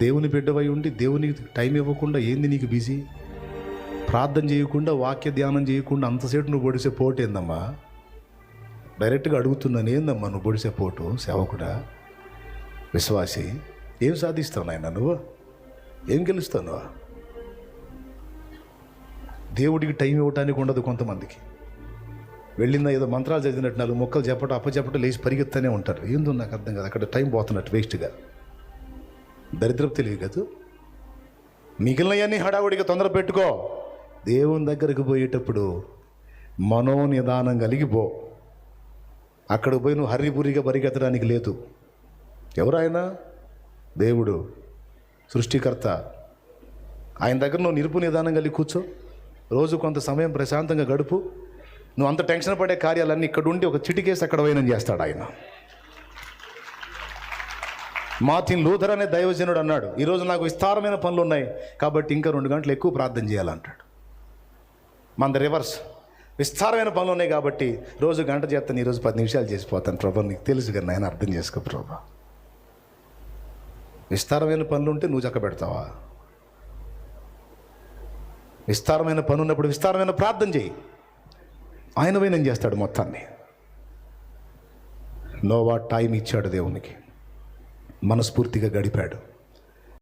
దేవుని బిడ్డవై ఉండి దేవునికి టైం ఇవ్వకుండా ఏంది నీకు బిజీ? ప్రార్థన చేయకుండా వాక్య ధ్యానం చేయకుండా అంతసేపు నువ్వు పొడిసే పోటు ఏందమ్మా? డైరెక్ట్గా అడుగుతున్నాను ఏందమ్మా నువ్వు పొడిసే పోటు సేవకుడా? విశ్వాసి ఏం సాధిస్తావు నాయన నువ్వు? ఏం గెలుస్తావు నువ్వు? దేవుడికి టైం ఇవ్వటానికి ఉండదు కొంతమందికి. వెళ్ళిందా ఏదో మంత్రాలు చదివినట్టు నాలుగు మొక్కలు చెప్పటం అప్పచెప్పటం లేచి పరిగెత్తనే ఉంటారు. ఏందో నాకు అర్థం కాదు. అక్కడ టైం పోతున్నట్టు వేస్ట్గా. దరిద్రపు తెలివి కాదు. మిగిలినవన్నీ హడావుడిగా తొందర పెట్టుకో. దేవుని దగ్గరికి పోయేటప్పుడు మనోనిదానం కలిగిపో. అక్కడికి పోయి నువ్వు హర్రిపురిగా పరిగెత్తడానికి లేదు. ఎవరాయన దేవుడు సృష్టికర్త. ఆయన దగ్గర నువ్వు నిరుపు నిదానం కలిగి కూర్చో. రోజు కొంత సమయం ప్రశాంతంగా గడుపు. నువ్వు అంత టెన్షన్ పడే కార్యాలన్నీ ఇక్కడ ఉండి ఒక చిటికేసి అక్కడ వైనం చేస్తాడు ఆయన. మార్టిన్ లూథర్ అనే దైవజనుడు అన్నాడు ఈరోజు నాకు విస్తారమైన పనులు ఉన్నాయి కాబట్టి ఇంకా రెండు గంటలు ఎక్కువ ప్రార్థన చేయాలంటాడు మన రివర్స్. విస్తారమైన పనులు ఉన్నాయి కాబట్టి రోజు గంట చేస్తాను ఈరోజు పది నిమిషాలు చేసిపోతాను ప్రభా నీకు తెలుసు కదా నేను అర్థం చేసుకో ప్రభా. విస్తారమైన పనులు ఉంటే నువ్వు చక్క పెడతావా? విస్తారమైన పని ఉన్నప్పుడు విస్తారమైన ప్రార్థన చేయి. ఆయన వైనం చేస్తాడు మొత్తాన్ని. నోవా టైం ఇచ్చాడు దేవునికి. మనస్ఫూర్తిగా గడిపాడు.